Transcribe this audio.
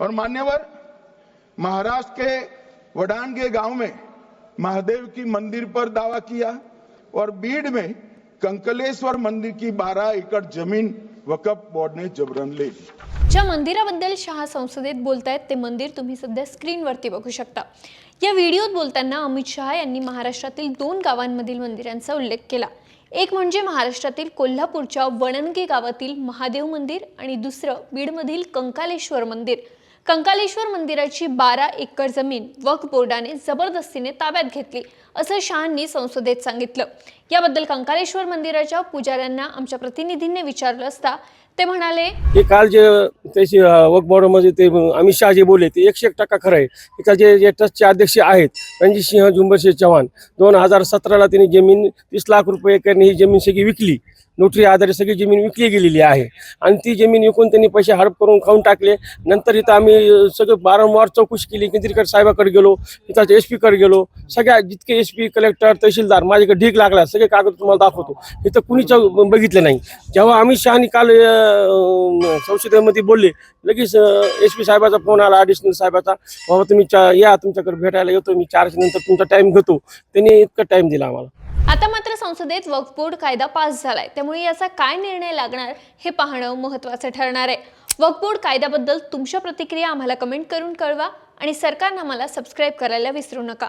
और मान्यवर महाराष्ट्र के वडान के गांव में महादेव की मंदिर पर दावा किया और बीड में कंकलेश्वर मंदिर की 12 एकड़ जमीन वकफ बोर्ड ने जबरन ले ली। ज्या मंदिराबद्दल शहा संसदेत बोलतायत ते मंदिर तुम्ही सध्या स्क्रीनवरती बघू शकता. या व्हिडिओत बोलताना अमित शहा यांनी महाराष्ट्रातील दोन गावांमधील मंदिरांचा उल्लेख केला. एक म्हणजे महाराष्ट्रातील कोल्हापूरच्या वणनगे गावातील महादेव मंदिर आणि दुसरं बीडमधील कंकालेश्वर मंदिर. कंकालेश्वर मंदिराची बारा एकर जमीन वक्फ बोर्डाने जबरदस्तीने ताब्यात घेतली असं शहांनी संसदेत सांगितलं. याबद्दल कंकालेश्वर मंदिराच्या पुजाऱ्यांना आमच्या प्रतिनिधींनी विचारलं असता ते म्हणाले हे काल जे त्याची वक बोर्डामध्ये ते अमित शहा जे बोलले ते एकशे एक टक्का खरं आहे. इथं जे जे ट्रस्टचे अध्यक्ष आहेत रणजित सिंह झुंबरसिंह चव्हाण दोन हजार सतराला त्यांनी जमीन तीस लाख रुपये एकरने ही जमीन सगळी विकली. नोटरी आधारे सगळी जमीन विकली गेलेली आहे. आणि ती जमीन विकून त्यांनी पैसे हडप करून खाऊन टाकले. नंतर इथं आम्ही सगळं वारंवार चौकशी केली. केंद्रीकर साहेबाकडे गेलो. इथं एस पीकडे गेलो. सगळ्या जितके एस पी कलेक्टर तहसीलदार माझ्याकडे ढीक लागला. सगळे कागद तुम्हाला दाखवतो. इथं कुणीच बघितलं नाही. जेव्हा अमित शहानी काल संसदेमध्ये बोलले लगेच एस पी साहेबाचा फोन आला ॲडिशनल साहेबाचा. बाबा तुम्ही चा- या तुमच्याकडे भेटायला येतो. मी चारच्या नंतर तुमचा टाईम घेतो. त्यांनी इतका टाईम दिला आम्हाला. आता मात्र संसदेत वक्फ बोर्ड कायदा पास झालाय. त्यामुळे याचा काय निर्णय लागणार हे पाहणं महत्त्वाचं ठरणार आहे. वक्फ बोर्ड कायद्याबद्दल तुमच्या प्रतिक्रिया आम्हाला कमेंट करून कळवा आणि सरकारनं आम्हाला सबस्क्राईब करायला विसरू नका.